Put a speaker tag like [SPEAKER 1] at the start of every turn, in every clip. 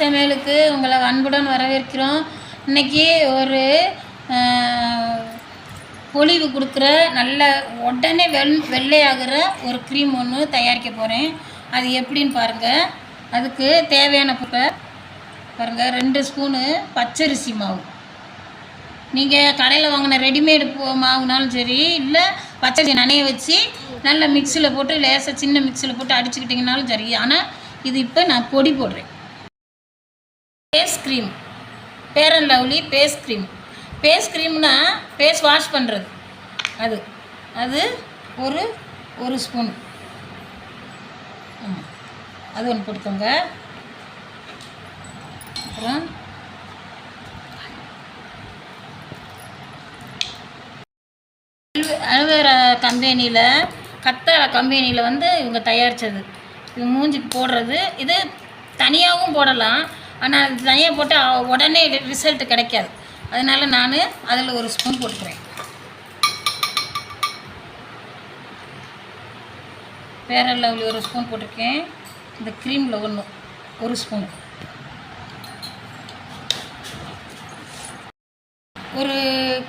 [SPEAKER 1] சமையலுக்கு உங்களை அன்புடன் வரவேற்கிறோம். இன்னைக்கு ஒரு பொலிவு கொடுக்குற நல்ல உடனே வெள் வெள்ளையாகிற ஒரு க்ரீம் ஒன்று தயாரிக்க போகிறேன் அது எப்படின்னு பாருங்கள் அதுக்கு தேவையான பொருட்கள் பாருங்கள் ரெண்டு ஸ்பூனு பச்சரிசி மாவு. நீங்கள் கடையில் வாங்கின ரெடிமேடு மாவுனாலும் சரி இல்லை பச்சரிசி நனைய வச்சு நல்லா மிக்சியில் போட்டு லேசாக சின்ன மிக்சியில் போட்டு அடிச்சுக்கிட்டிங்கனாலும் சரி. ஆனால் இது இப்போ நான் பொடி போடுறேன். Face cream Fair and Lovely face cream face க்ரீம்னா face wash பண்ணுறது அது. அது ஒரு ஒரு ஸ்பூன் அது ஒன்று போட்டுக்கோங்க. அப்புறம் அலுவேரா கம்பெனியில் கத்தாழை கம்பெனியில் வந்து இவங்க தயாரித்தது இது மூஞ்சிக்கு போடுறது. இது தனியாகவும் போடலாம். ஆனால் அது தனியாக போட்டால் உடனே ரிசல்ட் கிடைக்காது. அதனால நான் அதில் ஒரு ஸ்பூன் போட்டுக்கிறேன். வேற லவ்லி ஒரு ஸ்பூன் போட்டிருக்கேன். இந்த க்ரீமில் ஒன்று ஒரு ஸ்பூன் ஒரு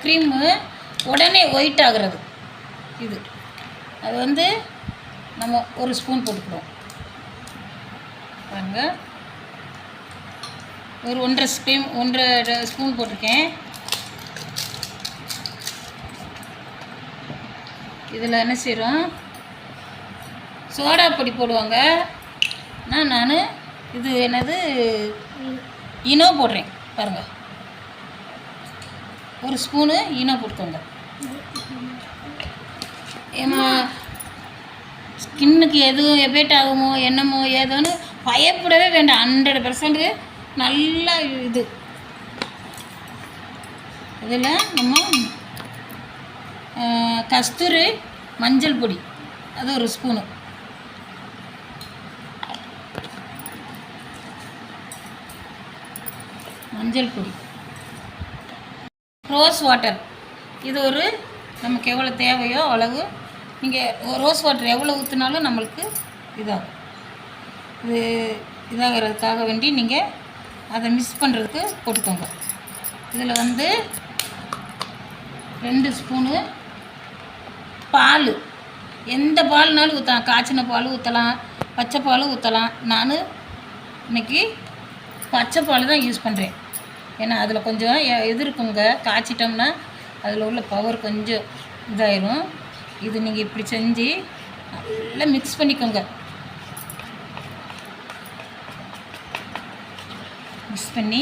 [SPEAKER 1] க்ரீமு உடனே ஒயிட் ஆகுறது. இது. அது வந்து நம்ம ஒரு ஸ்பூன் போட்டுக்கிறோம். பாருங்கள் ஒரு ஒன்றரை ஸ்பூன் ஒன்றரை ஸ்பூன் போட்டிருக்கேன். இதில் என்ன செய்கிறோம் சோடா பொடி போடுவாங்க. நான் நான் இது என்னது? இனோ போடுறேன் பாருங்கள் ஒரு ஸ்பூனு இனோ போட்டுக்கோங்க. ஏமா ஸ்கின்னுக்கு எதுவும் எபேட் ஆகுமோ என்னமோ ஏதோன்னு பயப்படவே வேண்டாம். ஹண்ட்ரட் பர்சன்ட்டு நல்ல இது. இதில் நம்ம கஸ்தூரி மஞ்சள் பொடி. அது ஒரு ஸ்பூனு. மஞ்சள் பொடி. Rose water. இது ஒரு நமக்கு எவ்வளோ தேவையோ அளவு நீங்கள் ரோஸ் வாட்டர் எவ்வளோ ஊற்றினாலும் நம்மளுக்கு இதாகும். இது இதாகிறதுக்காக வேண்டி நீங்கள் அதை மிக்ஸ் பண்ணுறதுக்கு போட்டுக்கோங்க. இதில் வந்து ரெண்டு ஸ்பூனு பால். எந்த பால்னாலும் ஊற்றலாம் காய்ச்சின பால் ஊற்றலாம் பச்சை பால் ஊற்றலாம் நான் இன்னைக்கு பச்சை பால் தான் யூஸ் பண்ணுறேன் ஏன்னா அதில் கொஞ்சம் எ- இருக்குங்க. காய்ச்சிட்டோம்னா அதில் உள்ள பவர் கொஞ்சம் இதாயிரும். இது நீங்கள் இப்படி செஞ்சு நல்லா மிக்ஸ் பண்ணிக்கோங்க. மிக்ஸ் பண்ணி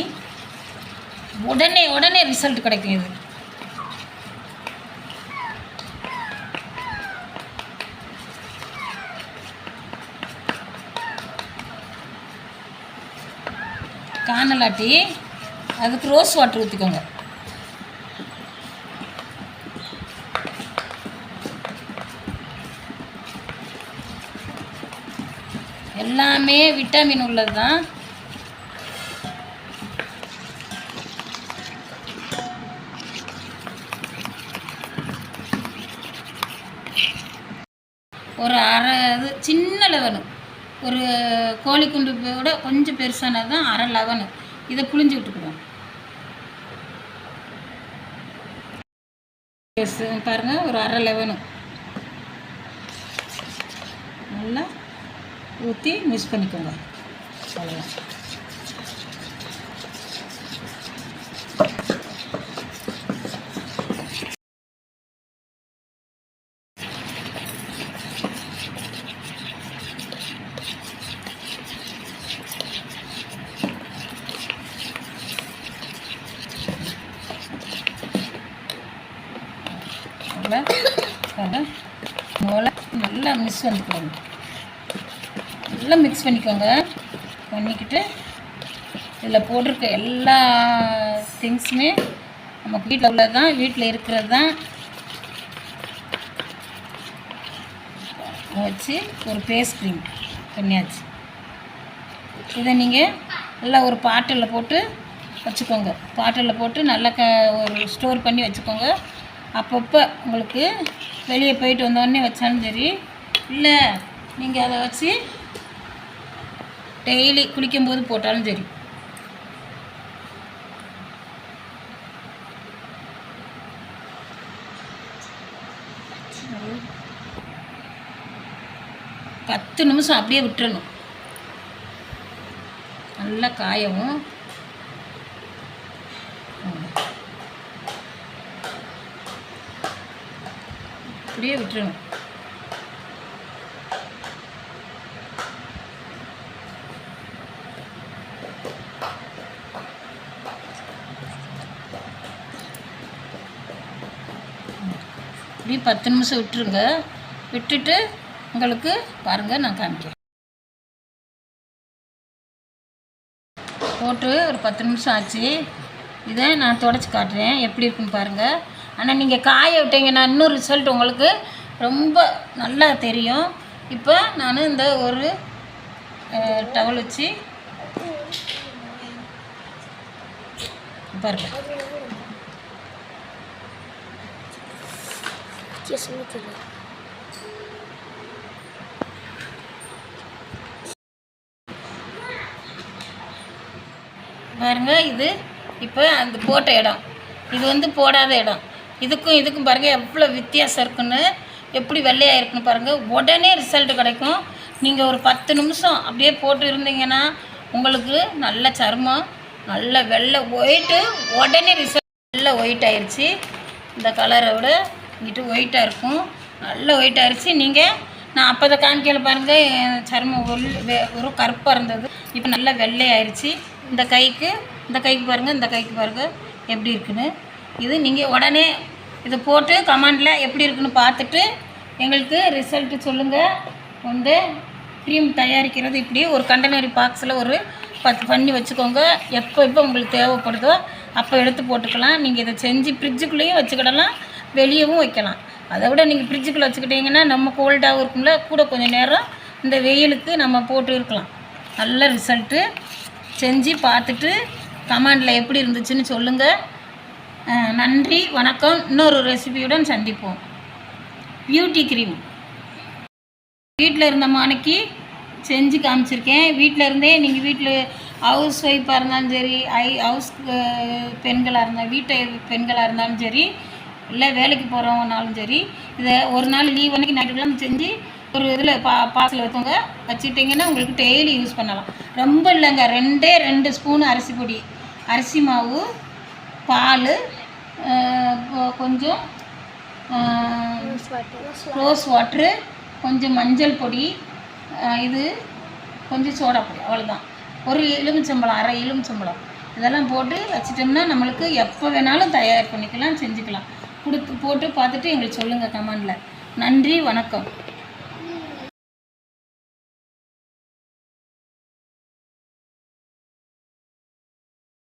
[SPEAKER 1] உடனே உடனே ரிசல்ட் கிடைக்கும் இது. காணலாட்டி அதுக்கு ரோஸ் வாட்டர் ஊற்றிக்கோங்க எல்லாமே விட்டமின் உள்ளது தான் ஒரு அரை இது சின்ன லெவனு. ஒரு கோழி குண்டு விட கொஞ்சம் பெருசானது தான் அரை லெவனு. இதை புளிஞ்சு விட்டுக்குவோம். பெருசு பாருங்க ஒரு அரை லெவனு. நல்லா ஊற்றி மிக்ஸ் பண்ணிக்கோங்க. அவ்வளோதான் நல்லா நல்லா நல்லா நல்லா மிக்ஸ் பண்ணிக்கோங்க. நல்லா மிக்ஸ் பண்ணிக்கோங்க. பண்ணிக்கிட்டு இதில் போட்டிருக்க எல்லா திங்ஸுமே நமக்கு வீட்டில் உள்ளது தான் வீட்டில் இருக்கிறது தான் வச்சு ஒரு ஃபேஸ் க்ரீம் பண்ணியாச்சு. இதை நீங்கள் நல்லா ஒரு பாட்டிலில் போட்டு வச்சுக்கோங்க. பாட்டிலில் போட்டு நல்லா க ஒரு ஸ்டோர் பண்ணி வச்சுக்கோங்க. அப்பப்போ உங்களுக்கு வெளியே போயிட்டு வந்தோடனே வச்சாலும் சரி. இல்லை நீங்கள் அதை வச்சு டெய்லி குளிக்கும்போது போட்டாலும் சரி. பத்து நிமிஷம் அப்படியே விட்டுறணும். நல்லா காயவும். அப்படியே விட்டுருங்க. இப்படி பத்து நிமிஷம் விட்டுருங்க. விட்டுட்டு உங்களுக்கு பாருங்கள் நான் காமிக்கிறேன். போட்டு ஒரு பத்து நிமிஷம் ஆச்சு. இதை நான் தொடச்சி காட்டுறேன். எப்படி இருக்குன்னு பாருங்கள் ஆனால் நீங்கள் காய விட்டீங்கன்னா இன்னும் ரிசல்ட் உங்களுக்கு ரொம்ப நல்லா தெரியும். இப்போ நான் இந்த ஒரு டவல் வச்சு பாருங்க. பாருங்க இது இப்போ அந்த போட்ட இடம். இது வந்து போடாத இடம். இதுக்கும் இதுக்கும் பாருங்கள் எவ்வளோ வித்தியாசம் இருக்குன்னு எப்படி வெள்ளையாக இருக்குன்னு பாருங்கள் உடனே ரிசல்ட் கிடைக்கும். நீங்கள் ஒரு பத்து நிமிஷம் அப்படியே போட்டு இருந்தீங்கன்னா உங்களுக்கு நல்ல சருமம் நல்ல வெள்ளை ஒயிட்டு உடனே ரிசல்ட் நல்ல ஒயிட் ஆயிடுச்சு இந்த கலரை விட இங்கிட்டு ஒயிட்டாக இருக்கும். நல்ல ஒயிட் ஆயிடுச்சு நீங்கள் நான் அப்போ அதை காமிக்கல பாருங்கள் என் சருமம் வெ- ஒரு கருப்பாக இருந்தது. இப்போ நல்லா வெள்ளையாயிருச்சு இந்த கைக்கு இந்த கைக்கு பாருங்கள் இந்த கைக்கு பாருங்கள் எப்படி இருக்குன்னு. இது நீங்கள் உடனே இதை போட்டு கமெண்டில் எப்படி இருக்குன்னு பார்த்துட்டு எங்களுக்கு ரிசல்ட்டு சொல்லுங்கள் வந்து க்ரீம் தயாரிக்கிறது இப்படி ஒரு கண்டனரி பாக்ஸில் ஒரு பத்து பண்ணி வச்சுக்கோங்க. எப்போ எப்போ உங்களுக்கு தேவைப்படுதோ அப்போ எடுத்து போட்டுக்கலாம். நீங்கள் இதை செஞ்சு ஃப்ரிட்ஜுக்குள்ளேயும் வச்சுக்கிடலாம் வெளியவும் வைக்கலாம். அதை விட நீங்கள் ஃப்ரிட்ஜுக்குள்ளே வச்சுக்கிட்டிங்கன்னா நம்ம கோல்டாகவும் இருக்கும்ல கூட கொஞ்சம் நேரம் இந்த வெயிலுக்கு நம்ம போட்டு இருக்கலாம். நல்ல ரிசல்ட்டு செஞ்சு பார்த்துட்டு கமாண்டில் எப்படி இருந்துச்சுன்னு சொல்லுங்கள் நன்றி வணக்கம். இன்னொரு ரெசிபியுடன் சந்திப்போம். பியூட்டி க்ரீம் வீட்டில் இருந்த மாணிக்கு செஞ்சு காமிச்சிருக்கேன். வீட்டில் இருந்தே நீங்கள் வீட்டில் ஹவுஸ் ஒய்ஃபாக இருந்தாலும் சரி ஐ ஹவுஸ் பெண்களாக இருந்தால் வீட்டை பெண்களாக இருந்தாலும் சரி இல்லை வேலைக்கு போகிறவங்கனாலும் சரி இதை ஒரு நாள் லீவ் அன்னைக்கு ஞாயிற்றுக்கிழமை செஞ்சு ஒரு இதில் பா பாசில் வைத்தவங்க வச்சுட்டிங்கன்னா உங்களுக்கு டெய்லி யூஸ் பண்ணலாம். ரொம்ப இல்லைங்க. ரெண்டே ரெண்டு ஸ்பூன் அரிசி பொடி. அரிசி மாவு பால் கொஞ்சம் ரோஸ் வாட்ரு கொஞ்சம் மஞ்சள் பொடி இது கொஞ்சம் சோடா பொடி அவ்வளோதான் ஒரு எலுமிச்சம்பழம் அரை எலுமிச்சம்பழம் இதெல்லாம் போட்டு வச்சிட்டோம்னா நம்மளுக்கு எப்போ வேணாலும் தயார் பண்ணிக்கலாம் செஞ்சுக்கலாம். கொடுத்து போட்டு பார்த்துட்டு எங்களுக்கு சொல்லுங்கள் கமெண்டில். நன்றி வணக்கம்.